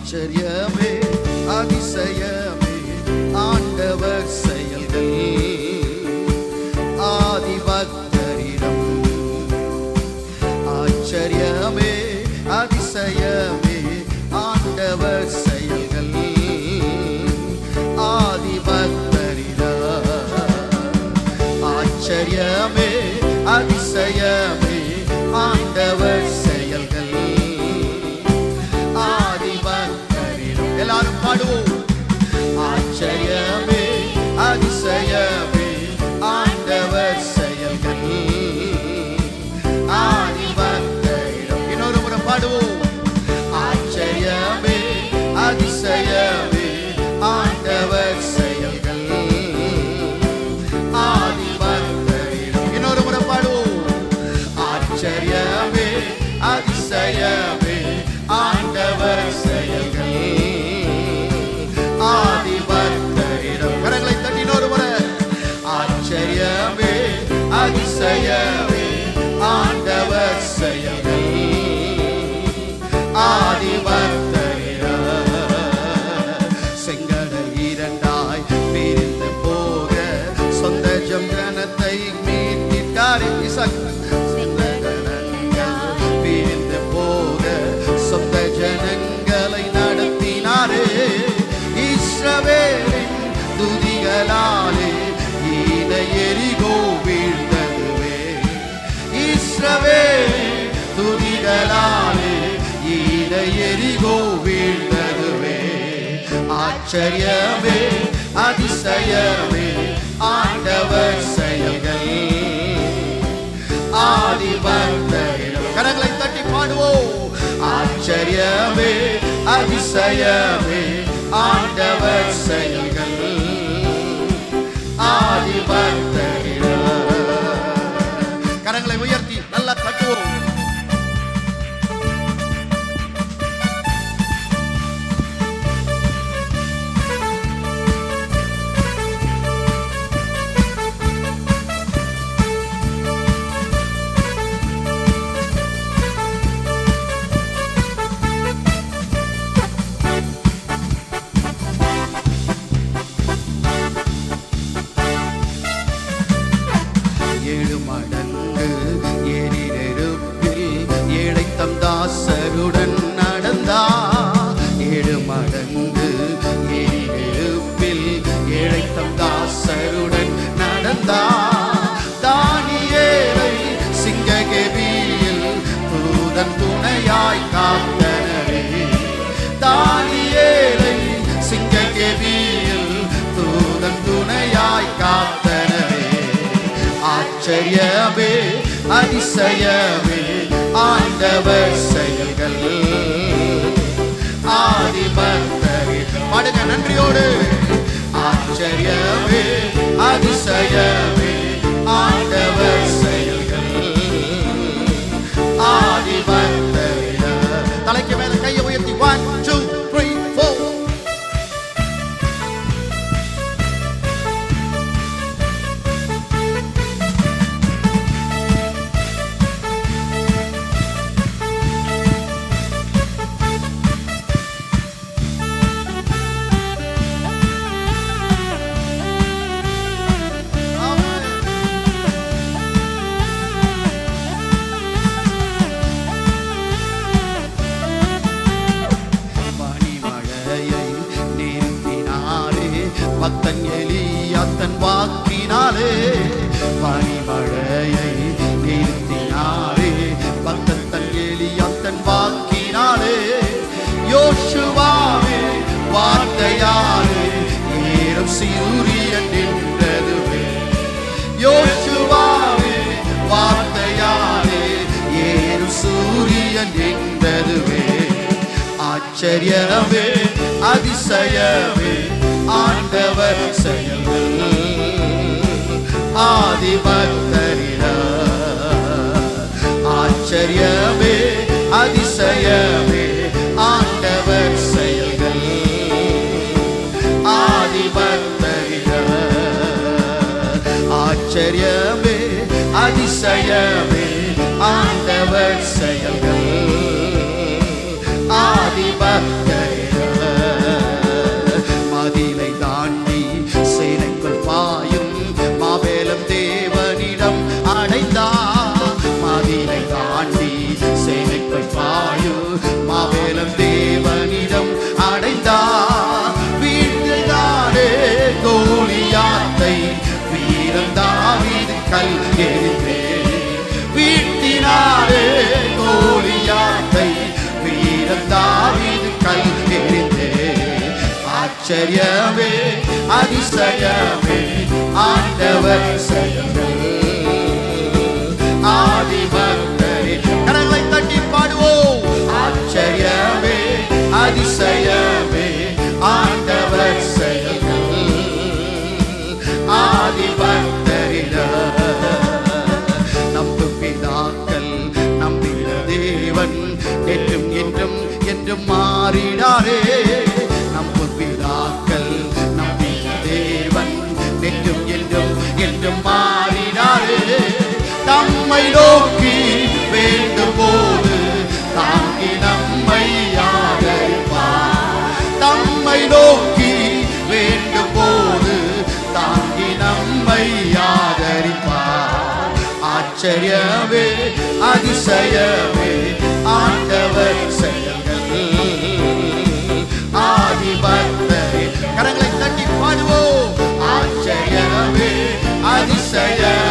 ஆச்சரியமே அதிசயமே ஆண்டவர் அதிசயமே ஆண்டவர் செயல்கள். ஆதிபக்தரிடம் கரங்களை தட்டி இன்னொரு ஆச்சரியமே அதிசயமே ஆண்டவர் செயல்கள். துதிகளாலே இத எரிகோ வீழ்ந்ததுவே. ஆச்சரியமே அதிசயமே ஆண்டவர் செயல்கள். ஆதிபக்தரிடம் கரங்களை தட்டி பாடுவோம். ஆச்சரியமே அதிசயமே ஆண்டவர் செயல்கள். ஆதிபக்தரிடம் கரங்களை உயர் ஏழு மடங்கு ஏறிருப்பில் ஏழை தம் தாசருடன் ஆச்சரியமே அதிசயமே. ஆண்டவர் செயல்கள். ஆதிபக்தரே பாடுங்க நன்றியோடு. ஆச்சரியமே அதிசயமே. அத்தன் எலி அத்தன் வாக்கினாலே பனிமழையை நிறுத்தினாரே. பக்தத்தன் எலி அத்தன் வாக்கினாலே யோசுவாவே வார்த்தையாலே நேரம் சூரியன் நின்றதுவே. யோசுவாவே வார்த்தையாலே ஏறும் சூரியன் நின்றதுவே. ஆச்சரியமே அதிசயமே ஆண்ட செயல்கள் ஆதிபக்தரிட. ஆச்சரியமே அதிசயமே ஆண்டவர் செயல்கள் ஆதிபக்தரிட. ஆச்சரியமே அதிசயமே ஆண்டவர் செயல்கள் ஆச்சரியமே அதிசயமே ஆண்டவர் செயல்கள் ஆதிபக்தரே. கரங்களை தட்டி பாடுவோம். ஆச்சரியமே அதிசயமே ஆண்டவர் செயல்கள் ஆதிபக்தரிட நம்பு பிதாக்கள் நம்பின தேவன் நேற்றும் என்றும் என்றும் மாறினாரே. நோக்கி வேண்டும் போது தாங்கி நம்மை ஆதரிப்பார் தம்மை நோக்கி வேண்டும் போது தாங்கி நம்மை ஆதரிப்பார் ஆச்சரியமே அதிசயமே ஆண்டவர் செயல்கள். ஆதிபக்தரே கரங்களை தட்டி பாடுவோம். ஆச்சரியமே அதிசயம்.